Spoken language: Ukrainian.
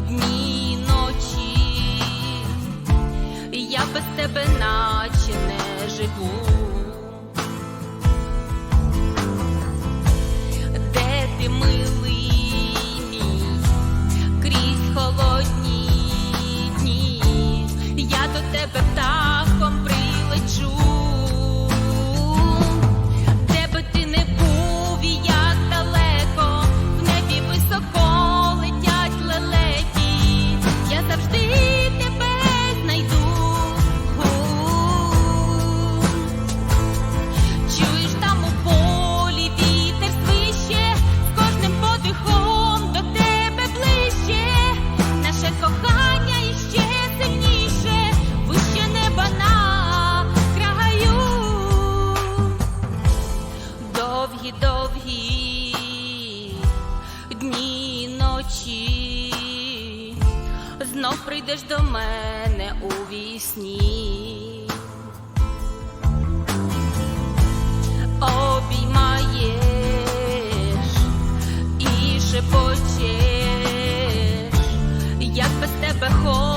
дні і ночі, я без тебе наче не живу. вночі, знов прийдеш до мене у вісні, обіймаєш і шепочеш, як без тебе хочу.